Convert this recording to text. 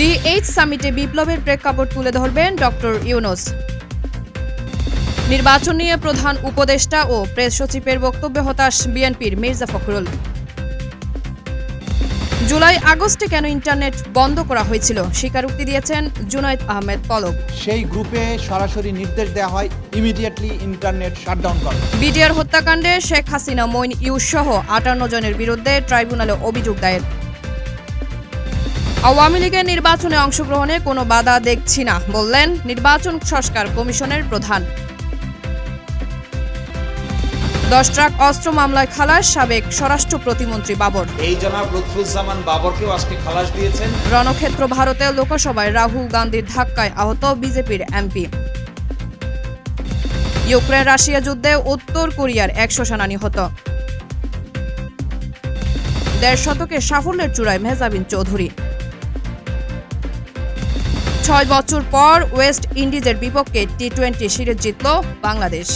H সামিটে বিপ্লবের প্রেক্ষাপট তুলে ধরবেন ডক্টর ইউনুস। নির্বাচন নিয়ে প্রধান উপদেষ্টা ও প্রেস সচিবের বক্তব্যে হতাশ বিএনপির মির্জা ফখরুল। জুলাই আগস্টে কেন ইন্টারনেট বন্ধ করা হয়েছিল স্বীকারোক্তি দিয়েছেন জুনাইদ আহমেদ পলক। সেই গ্রুপে সরাসরি নির্দেশ দেওয়া হয় ইমিডিয়েটলি ইন্টারনেট শাটডাউন করে। বিডিআর হত্যাকাণ্ডে শেখ হাসিনা মইন ইউস সহ আটান্ন জনের বিরুদ্ধে ট্রাইব্যুনালে অভিযোগ দায়ের। আওয়ামী লীগের নির্বাচনে অংশগ্রহণে কোনো বাধা দেখছি না বললেন নির্বাচন সংস্কার কমিশনের প্রধান। দশ ট্রাক অস্ত্র মামলায় খালাস সাবেক স্বরাষ্ট্র প্রতিমন্ত্রী বাবর। এই জনাব লুৎফুজ্জামান বাবরকেও আজকে খালাস দিয়েছেন। রণক্ষেত্র ভারতে লোকসভায় রাহুল গান্ধীর ধাক্কায় আহত বিজেপির এমপি। ইউক্রেন রাশিয়া যুদ্ধে উত্তর কোরিয়ার একশো সেনা নিহত। দেড় শতকে সাফল্যের চূড়ায় মেহজাবিন চৌধুরী। ছয় বছর পর ওয়েস্ট ইন্ডিজের বিপক্ষে টি টোয়েন্টি সিরিজ জিতল বাংলাদেশ।